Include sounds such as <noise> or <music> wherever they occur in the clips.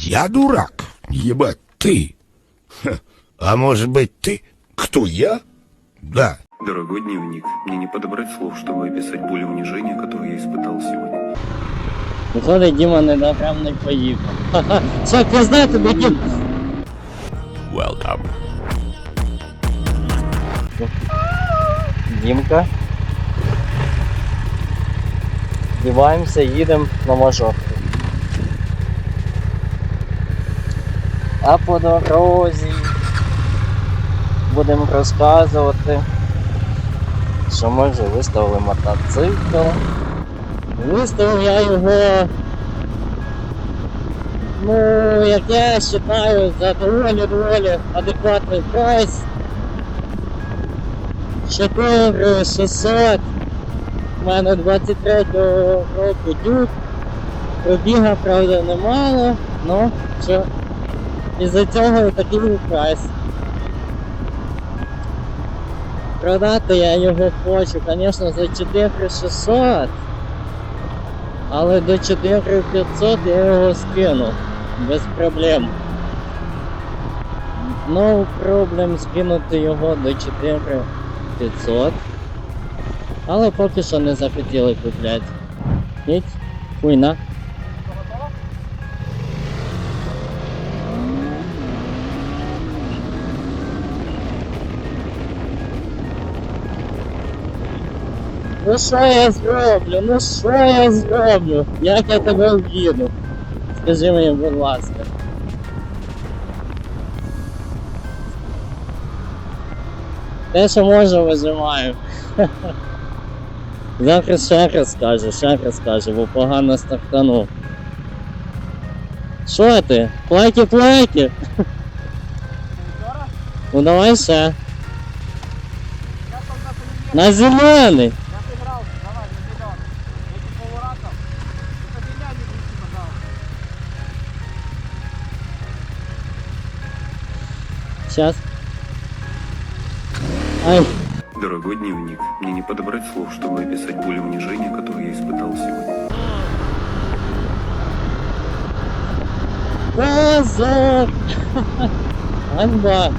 Я дурак? Ебать, ты. Ха, А может быть ты? Кто, я? Да. Дорогой дневник, мне не подобрать слов, чтобы описать боль и унижение, которое я испытал сегодня. Виходить, Діма недоправний поїхав. Ха-ха. Все, пізна тобі, Дім. Welcome. Дімка. Вдіваємося, їдемо на мажорку. А по дорозі будемо розказувати, що ми вже виставили мотоцикл. Виставив я його. Ну, як я вважаю, за доволі-доволі адекватний прайс. 4600. У мене 23-го року дюк. Пробіга, правда, немало, ну що із-за цього такий прайс. Продати я його хочу, звісно, за 4600. Але до 4500 я його скину. Без проблем. No проблем скинути його до 4500. Але поки що не захотіли купляти. Ніть, хуйна. Ну що я зроблю? Ну що я зроблю? Як я тебе в'їду? Скажи мені, будь ласка. Те, що можу, вижимаю. <laughs> Завтра ще раз скажу, ще раз скажу, бо погано стартанув. Що ти? Плайки, плайки. <laughs> Ну давай ще. На зелений. Сейчас. Ай, Дорогой дневник, мне не подобрать слов, чтобы описать боль и унижение, которое я испытал сегодня. позор. Ганьба.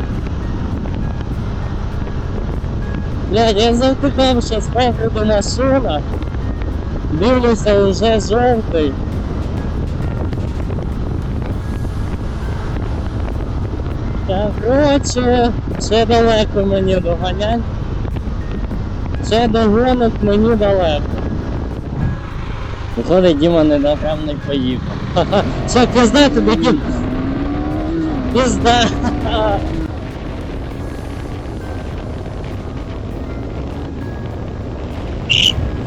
Блядь, я завтикав ще з погляду на шина. Дивлюся, вже жовтий. Короче, ще далеко мені доганять. Ще до гонок мені далеко. Виходить, Діма недоправний поїхав. Ха-ха. Все, пізда тобі, Дім. Пізда. <laughs>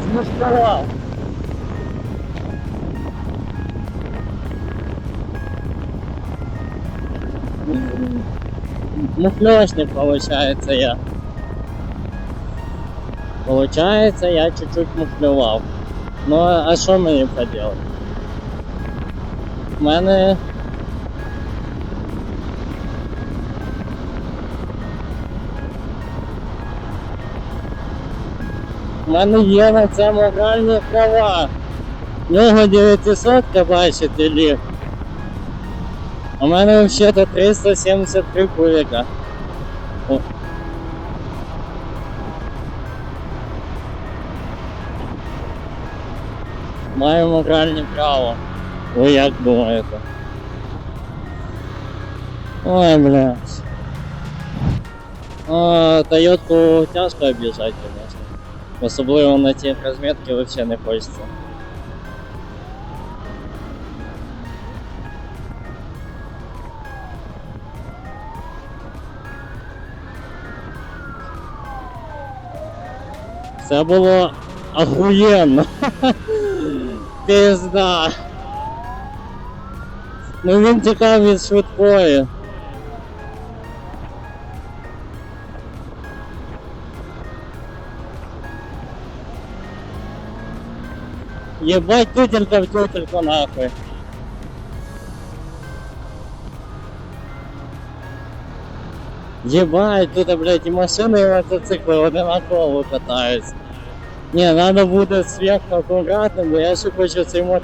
Змушкував. Муфлёшник получается я. Получается, я чуть-чуть муфлював. Ну, а що мені поделать? У мене. У мене є на це моральні права. Нього 900 бачите ліг. У мене взагалі 373 кубика. О. Маю моральне право. Ви як думаєте? Ой, блядь. Тойотку тяжко об'їжджати, конечно. Особливо на ті розмітки вообще не хочеться. Це було охуєнно. Пизда. Ну він тікав від швидкої. Ебать тютелька в тютельку нахуй. Ебать, тут, блядь, і машини, і мотоцикли одинаково катаються. Не, надо буде сверху акуратно, бо я ще хочу цей мод.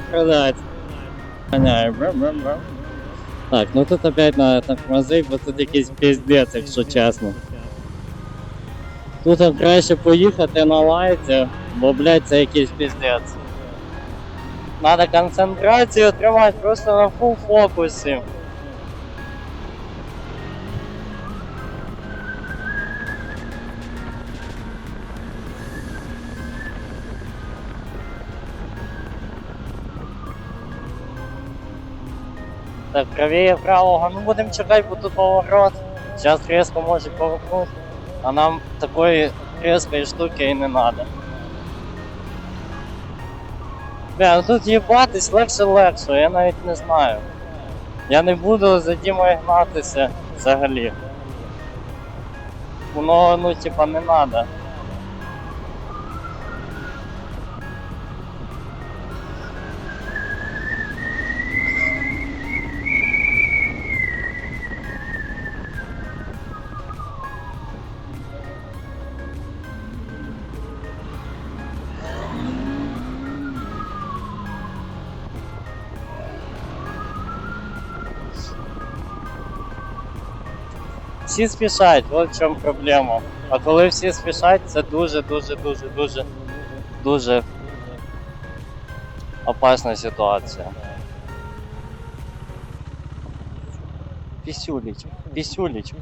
Так, ну тут опять надо тормозить, бо тут якийсь піздець, якщо чесно. Тут краще поїхати на лайті, бо, блядь, це якийсь піздець. Надо концентрацію тримати просто на фул фокусі. Так, правее правого, ну будемо чекати, бо поворот. Зараз різко може повернути, а нам такої різкої штуки і не треба. Бля, ну тут їбатись легше легше, я навіть не знаю. Я не буду за Дімою гнатися взагалі. Воно, ну, типа, не треба. Всі спішать, от в чому проблема. А коли всі спішать, це дуже, дуже, дуже, дуже, дуже опасна ситуація. Пісюлічка, пісюлечка.